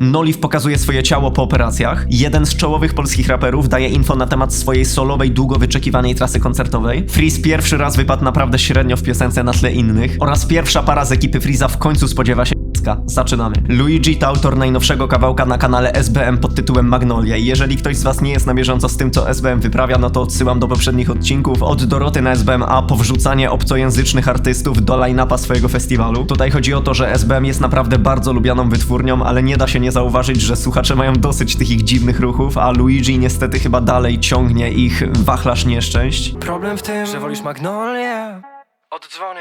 Noliv pokazuje swoje ciało po operacjach. Jeden z czołowych polskich raperów daje info na temat swojej solowej, długo wyczekiwanej trasy koncertowej. Freeze pierwszy raz wypadł naprawdę średnio w piosence na tle innych. Oraz pierwsza para z ekipy Freeza w końcu spodziewa się Zaczynamy. Luigi to autor najnowszego kawałka na kanale SBM pod tytułem Magnolia i jeżeli ktoś z was nie jest na bieżąco z tym, co SBM wyprawia, no to odsyłam do poprzednich odcinków. Od Doroty na SBMA po wrzucanie obcojęzycznych artystów do line-upa swojego festiwalu. Tutaj chodzi o to, że SBM jest naprawdę bardzo lubianą wytwórnią, ale nie da się nie zauważyć, że słuchacze mają dosyć tych ich dziwnych ruchów, a Luigi niestety chyba dalej ciągnie ich wachlarz nieszczęść. Problem w tym, że wolisz magnolię Oddzwonię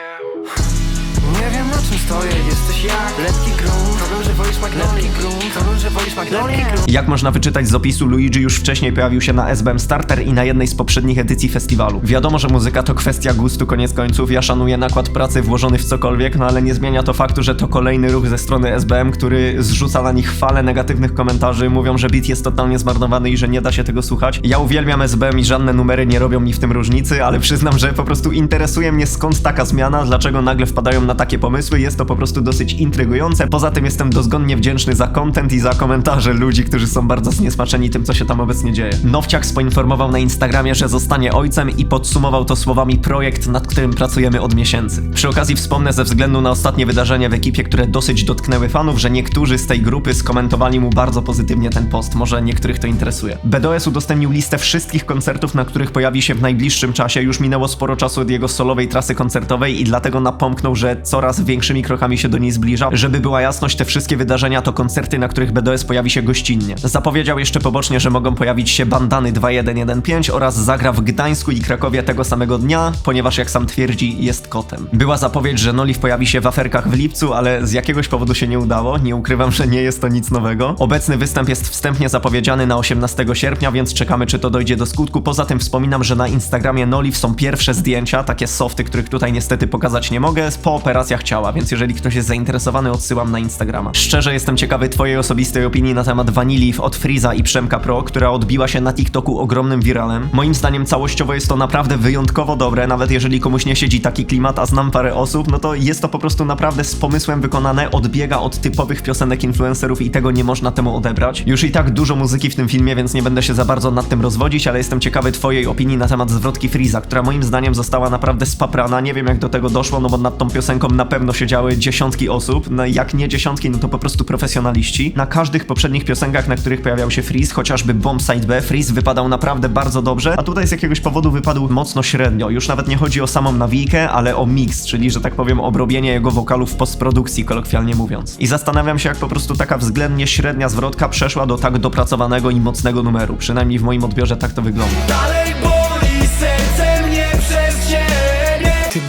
stoję, jesteś jak letki grunt Problem, że wolisz magnolię grunt Problem, że wolisz magnolię grunt Jak można wyczytać z opisu, Luigi już wcześniej pojawił się na SBM Starter i na jednej z poprzednich edycji festiwalu. Wiadomo, że muzyka to kwestia gustu, koniec końców. Ja szanuję nakład pracy włożony w cokolwiek, no ale nie zmienia to faktu, że to kolejny ruch ze strony SBM, który zrzuca na nich falę negatywnych komentarzy. Mówią, że beat jest totalnie zmarnowany i że nie da się tego słuchać. Ja uwielbiam SBM i żadne numery nie robią mi w tym różnicy, ale przyznam, że po prostu interesuje mnie skąd taka zmiana, dlaczego nagle wpadają na takie pomysły. Jest to po prostu dosyć intrygujące. Poza tym jestem dozgonnie wdzięczny za content i za komentarze ludzi, którzy są bardzo zniesmaczeni tym, co się tam obecnie dzieje. Nowciak poinformował na Instagramie, że zostanie ojcem i podsumował to słowami projekt, nad którym pracujemy od miesięcy. Przy okazji wspomnę ze względu na ostatnie wydarzenia w ekipie, które dosyć dotknęły fanów, że niektórzy z tej grupy skomentowali mu bardzo pozytywnie ten post. Może niektórych to interesuje. BDS udostępnił listę wszystkich koncertów, na których pojawi się w najbliższym czasie. Już minęło sporo czasu od jego solowej trasy koncertowej i dlatego napomknął, że coraz większymi krokami się do niej zbliża. Żeby była jasność, te wszystkie wydarzenia to koncerty, na których BDS pojawi się gościnnie. Zapowiedział jeszcze pobocznie, że mogą pojawić się bandany 2115 oraz zagra w Gdańsku i Krakowie tego samego dnia, ponieważ jak sam twierdzi, jest kotem. Była zapowiedź, że Noliv pojawi się w aferkach w lipcu, ale z jakiegoś powodu się nie udało. Nie ukrywam, że nie jest to nic nowego. Obecny występ jest wstępnie zapowiedziany na 18 sierpnia, więc czekamy, czy to dojdzie do skutku. Poza tym wspominam, że na Instagramie Noliv są pierwsze zdjęcia, takie softy, których tutaj niestety pokazać nie mogę, po operacjach ciała, więc jeżeli ktoś jest zainteresowany, odsyłam na Instagrama. Szczerze jestem ciekawy twojej osobistej opinii na temat Vanillif od Freeza i Przemka Pro, która odbiła się na TikToku ogromnym wiralem. Moim zdaniem całościowo jest to naprawdę wyjątkowo dobre, nawet jeżeli komuś nie siedzi taki klimat, a znam parę osób, no to jest to po prostu naprawdę z pomysłem wykonane, odbiega od typowych piosenek influencerów i tego nie można temu odebrać. Już i tak dużo muzyki w tym filmie, więc nie będę się za bardzo nad tym rozwodzić, ale jestem ciekawy twojej opinii na temat zwrotki Freeza, która moim zdaniem została naprawdę spaprana. Nie wiem jak do tego doszło, no bo nad tą piosenką na pewno siedziały dziesiątki osób, no jak nie dziesiątki, no to po prostu profesjonaliści. Na każdych poprzednich piosenkach, na których pojawiał się Freeze, chociażby Bombside B, Freeze wypadał naprawdę bardzo dobrze, a tutaj z jakiegoś powodu wypadł mocno średnio. Już nawet nie chodzi o samą nawijkę, ale o mix, czyli że tak powiem obrobienie jego wokalu w postprodukcji, kolokwialnie mówiąc. I zastanawiam się, jak po prostu taka względnie średnia zwrotka przeszła do tak dopracowanego i mocnego numeru. Przynajmniej w moim odbiorze tak to wygląda.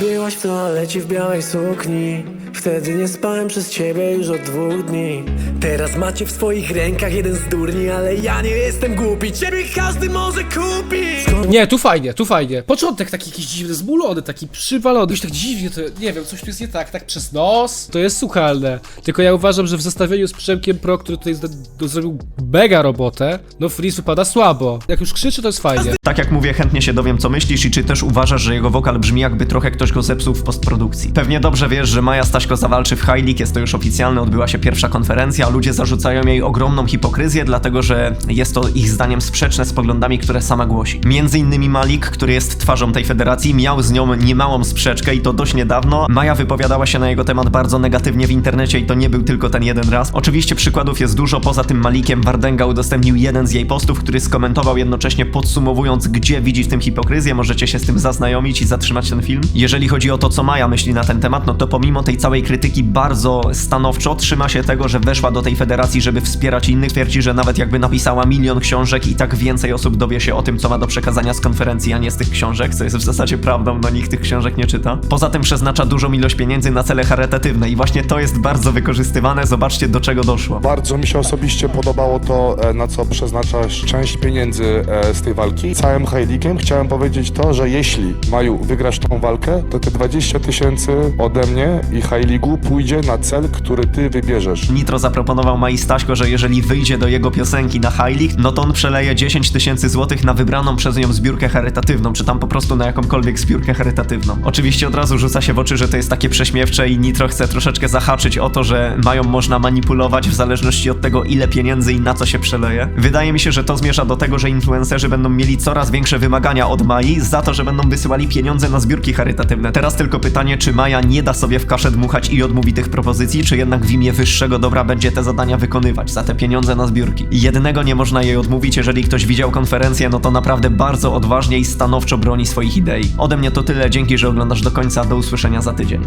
Byłaś w toalecie w białej sukni Wtedy nie spałem przez ciebie już od dwóch dni Teraz macie w swoich rękach jeden z durni Ale ja nie jestem głupi, ciebie każdy może kupić Nie, tu fajnie, tu fajnie. Początek taki jakiś dziwny, zmulony, taki przywalony. Już tak dziwnie, to nie wiem, coś tu jest nie tak, tak przez nos. To jest słuchalne. Tylko ja uważam, że w zestawieniu z Przemkiem Pro, który tutaj zrobił mega robotę, no Freeze wypada słabo. Jak już krzyczy, to jest fajnie. Tak jak mówię, chętnie się dowiem, co myślisz i czy też uważasz, że jego wokal brzmi jakby trochę ktoś go zepsuł w postprodukcji. Pewnie dobrze wiesz, że Maja Zawalczy w High League, jest to już oficjalne, odbyła się pierwsza konferencja, ludzie zarzucają jej ogromną hipokryzję, dlatego że jest to ich zdaniem sprzeczne z poglądami, które sama głosi. Między innymi Malik, który jest twarzą tej federacji, miał z nią niemałą sprzeczkę i to dość niedawno. Maja wypowiadała się na jego temat bardzo negatywnie w internecie i to nie był tylko ten jeden raz. Oczywiście przykładów jest dużo, poza tym Malikiem Wardenga udostępnił jeden z jej postów, który skomentował jednocześnie podsumowując, gdzie widzi w tym hipokryzję. Możecie się z tym zaznajomić i zatrzymać ten film. Jeżeli chodzi o to, co Maja myśli na ten temat, no to pomimo tej całej krytyki bardzo stanowczo trzyma się tego, że weszła do tej federacji, żeby wspierać innych. Twierdzi, że nawet jakby napisała milion książek i tak więcej osób dowie się o tym, co ma do przekazania z konferencji, a nie z tych książek, co jest w zasadzie prawdą, no nikt tych książek nie czyta. Poza tym przeznacza dużą ilość pieniędzy na cele charytatywne i właśnie to jest bardzo wykorzystywane. Zobaczcie, do czego doszło. Bardzo mi się osobiście podobało to, e, na co przeznaczasz część pieniędzy e, z tej walki. Całym Heiligiem chciałem powiedzieć to, że jeśli Maju wygrasz tą walkę, to te 20 tysięcy ode mnie i High Pójdzie na cel, który ty wybierzesz. Nitro zaproponował Mai Staśko, że jeżeli wyjdzie do jego piosenki na High no to on przeleje 10 tysięcy złotych na wybraną przez nią zbiórkę charytatywną, czy tam po prostu na jakąkolwiek zbiórkę charytatywną. Oczywiście od razu rzuca się w oczy, że to jest takie prześmiewcze i Nitro chce troszeczkę zahaczyć o to, że mają można manipulować w zależności od tego, ile pieniędzy i na co się przeleje. Wydaje mi się, że to zmierza do tego, że influencerzy będą mieli coraz większe wymagania od Mai za to, że będą wysyłali pieniądze na zbiórki charytatywne. Teraz tylko pytanie, czy Maja nie da sobie w kaszę dmuchać i odmówi tych propozycji, czy jednak w imię wyższego dobra będzie te zadania wykonywać za te pieniądze na zbiórki. Jednego nie można jej odmówić, jeżeli ktoś widział konferencję, no to naprawdę bardzo odważnie i stanowczo broni swoich idei. Ode mnie to tyle, dzięki, że oglądasz do końca, do usłyszenia za tydzień.